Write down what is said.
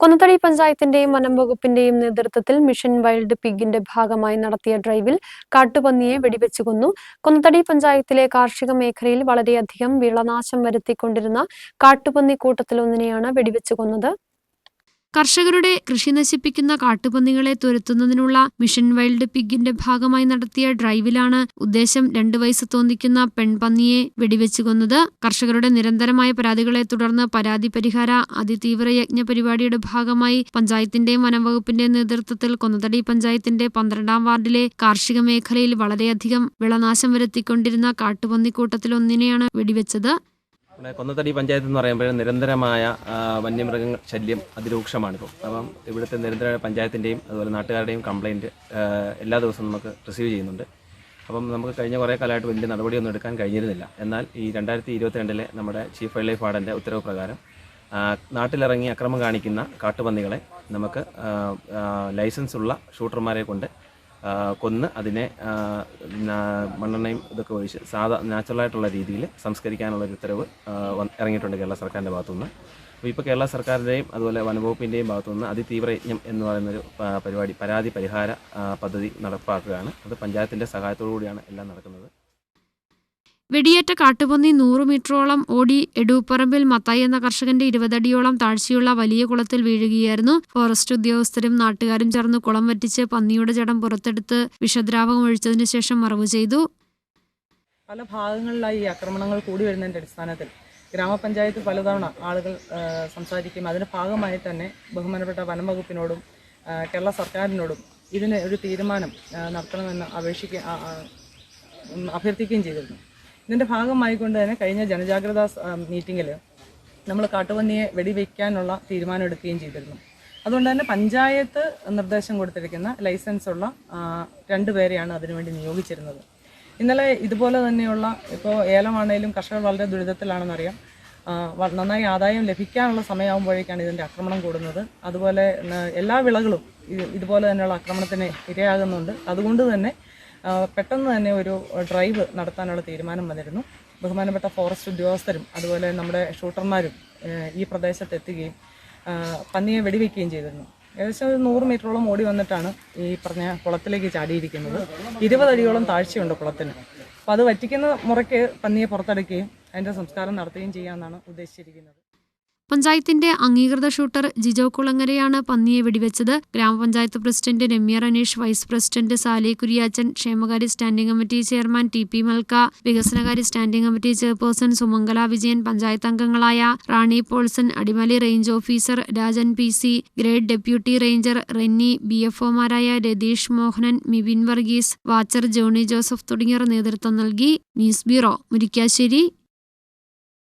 കൊന്നത്തടി പഞ്ചായത്തിന്റെയും വനം വകുപ്പിന്റെയും നേതൃത്വത്തിൽ മിഷൻ വൈൽഡ് പിഗിന്റെ ഭാഗമായി നടത്തിയ ഡ്രൈവിൽ കാട്ടുപന്നിയെ വെടിവെച്ചു കൊന്നു. കൊന്നത്തടി പഞ്ചായത്തിലെ കാർഷിക മേഖലയിൽ വളരെയധികം വിളനാശം വരുത്തിക്കൊണ്ടിരുന്ന കാട്ടുപന്നി കൂട്ടത്തിലൊന്നിനെയാണ് വെടിവെച്ചു കൊന്നത്. കർഷകരുടെ കൃഷി നശിപ്പിക്കുന്ന കാട്ടുപന്നികളെ തുരത്തുന്നതിനുള്ള മിഷൻ വൈൽഡ് പിഗിന്റെ ഭാഗമായി നടത്തിയ ഡ്രൈവിലാണ് ഉദ്ദേശം രണ്ടു വയസ്സ് തോന്നിക്കുന്ന പെൺപന്നിയെ വെടിവെച്ചു കൊന്നത്. കർഷകരുടെ നിരന്തരമായ പരാതികളെ തുടർന്ന് പരാതി പരിഹാര അതിതീവ്ര യജ്ഞ പരിപാടിയുടെ ഭാഗമായി പഞ്ചായത്തിന്റെയും വനംവകുപ്പിന്റെയും നേതൃത്വത്തിൽ കൊന്നതടി പഞ്ചായത്തിന്റെ പന്ത്രണ്ടാം വാർഡിലെ കാർഷിക മേഖലയിൽ വളരെയധികം വിളനാശം വരുത്തിക്കൊണ്ടിരുന്ന കാട്ടുപന്നിക്കൂട്ടത്തിലൊന്നിനെയാണ് വെടിവെച്ചത്. ഇവിടെ കൊന്നത്തടി പഞ്ചായത്ത് എന്ന് പറയുമ്പോൾ നിരന്തരമായ വന്യമൃഗ ശല്യം അതിരൂക്ഷമാണിപ്പോൾ. അപ്പം ഇവിടുത്തെ നിരന്തര പഞ്ചായത്തിന്റെയും അതുപോലെ നാട്ടുകാരുടെയും കംപ്ലയിന്റ് എല്ലാ ദിവസവും നമുക്ക് റിസീവ് ചെയ്യുന്നുണ്ട്. അപ്പം നമുക്ക് കഴിഞ്ഞ കുറേ കാലമായിട്ട് വലിയ നടപടിയൊന്നും എടുക്കാൻ കഴിഞ്ഞിരുന്നില്ല. എന്നാൽ ഈ രണ്ടായിരത്തി ഇരുപത്തിരണ്ടിലെ നമ്മുടെ ചീഫ് വൈൽഡ് ലൈഫ് വാർഡന്റെ ഉത്തരവ് പ്രകാരം നാട്ടിലിറങ്ങി അക്രമം കാണിക്കുന്ന കാട്ടുപന്നികളെ നമുക്ക് ലൈസൻസ് ഉള്ള ഷൂട്ടർമാരെ കൊണ്ട് കൊന്ന് അതിനെ മണ്ണെണ്ണയും ഇതൊക്കെ ഒഴിച്ച് സാധാ നാച്ചുറലായിട്ടുള്ള രീതിയിൽ സംസ്കരിക്കാനുള്ള ഒരു ഉത്തരവ് ഇറങ്ങിയിട്ടുണ്ട് കേരള സർക്കാരിന്റെ ഭാഗത്തുനിന്ന്. അപ്പോൾ ഇപ്പോൾ കേരള സർക്കാരിന്റെയും അതുപോലെ വനംവകുപ്പിന്റെയും ഭാഗത്തുനിന്ന് അതിതീവ്ര യജ്ഞം എന്ന് പറയുന്നൊരു പരിപാടി പരാതി പരിഹാര പദ്ധതി നടപ്പാക്കുകയാണ്. അത് പഞ്ചായത്തിന്റെ സഹായത്തോടു കൂടിയാണ് എല്ലാം നടക്കുന്നത്. വെടിയേറ്റ കാട്ടുപന്നി നൂറ് മീറ്ററോളം ഓടി എടൂപ്പറമ്പിൽ മത്തായി എന്ന കർഷകന്റെ ഇരുപതടിയോളം താഴ്ചയുള്ള വലിയ കുളത്തിൽ വീഴുകയായിരുന്നു ഫോറസ്റ്റ് ഉദ്യോഗസ്ഥരും നാട്ടുകാരും ചേർന്ന് കുളം വറ്റിച്ച് പന്നിയുടെ ജഡം പുറത്തെടുത്ത് വിഷദ്രാവകം ഒഴിച്ചതിനു ശേഷം മറവ് ചെയ്തു. പല ഭാഗങ്ങളിലായി ആക്രമണങ്ങൾ കൂടി വരുന്നതിന്റെ അടിസ്ഥാനത്തിൽ ഗ്രാമപഞ്ചായത്ത് പലതവണ ആളുകൾ സംസാരിക്കും. അതിന്റെ ഭാഗമായി തന്നെ ബഹുമാനപ്പെട്ട വനം വകുപ്പിനോടും കേരള സർക്കാരിനോടും ഇതിന് ഒരു തീരുമാനം നടത്തണമെന്ന് അപേക്ഷിക്കുക അഭ്യർത്ഥിക്കുകയും ചെയ്തിരുന്നു. ഇതിന്റെ ഭാഗമായിക്കൊണ്ട് തന്നെ കഴിഞ്ഞ ജനജാഗ്രത മീറ്റിങ്ങിൽ നമ്മൾ കാട്ടുപന്നിയെ വെടിവെക്കാനുള്ള തീരുമാനം എടുക്കുകയും ചെയ്തിരുന്നു. അതുകൊണ്ട് തന്നെ പഞ്ചായത്ത് നിർദ്ദേശം കൊടുത്തിരിക്കുന്ന ലൈസൻസ് ഉള്ള രണ്ടു രണ്ടുപേരെയാണ് അതിനുവേണ്ടി നിയോഗിച്ചിരുന്നത്. ഇന്നലെ ഇതുപോലെ തന്നെയുള്ള ഇപ്പോൾ ഏലമാണേലും കർഷകർ വളരെ ദുരിതത്തിലാണെന്നറിയാം നന്നായി ആദായം ലഭിക്കാനുള്ള സമയമാകുമ്പോഴേക്കാണ് ഇതിന്റെ ആക്രമണം കൂടുന്നത്. അതുപോലെ എല്ലാ വിളകളും ഇതുപോലെ തന്നെയുള്ള ആക്രമണത്തിന് ഇരയാകുന്നുണ്ട്. അതുകൊണ്ട് തന്നെ പെട്ടെന്ന് തന്നെ ഒരു ഡ്രൈവ് നടത്താനുള്ള തീരുമാനം വന്നിരുന്നു. ബഹുമാനപ്പെട്ട ഫോറസ്റ്റ് ഉദ്യോഗസ്ഥരും അതുപോലെ നമ്മുടെ ഷൂട്ടർമാരും ഈ പ്രദേശത്ത് എത്തുകയും പന്നിയെ വെടിവെക്കുകയും ചെയ്തിരുന്നു. ഏകദേശം ഒരു നൂറ് മീറ്ററോളം ഓടി വന്നിട്ടാണ് ഈ പറഞ്ഞ കുളത്തിലേക്ക് ചാടിയിരിക്കുന്നത്. ഇരുപതടിയോളം താഴ്ചയുണ്ട് കുളത്തിന്. അപ്പോൾ അത് വറ്റിക്കുന്ന മുറയ്ക്ക് പന്നിയെ പുറത്തെടുക്കുകയും അതിന്റെ സംസ്കാരം നടത്തുകയും ചെയ്യാമെന്നാണ് ഉദ്ദേശിച്ചിരിക്കുന്നത്. പഞ്ചായത്തിന്റെ അംഗീകൃത ഷൂട്ടർ ജിജോ കുളങ്ങരയാണ് പന്നിയെ വെടിവെച്ചത്. ഗ്രാമപഞ്ചായത്ത് president Ramya Ranish vice president Sali Kuriachan ക്ഷേമകാര്യ standing committee chairman T P Malka വികസനകാര്യ standing committee chairperson Sumangala Vijayan panchayat അംഗങ്ങളായ Rani Paulson Adimali range officer Rajan P C grade deputy ranger Renny B F ഒമാരായ Ratheesh Mohanan Mibin Varghese watcher Johny Joseph തുടങ്ങിയവർ നേതൃത്വം നൽകി. News bureau Murikkassery.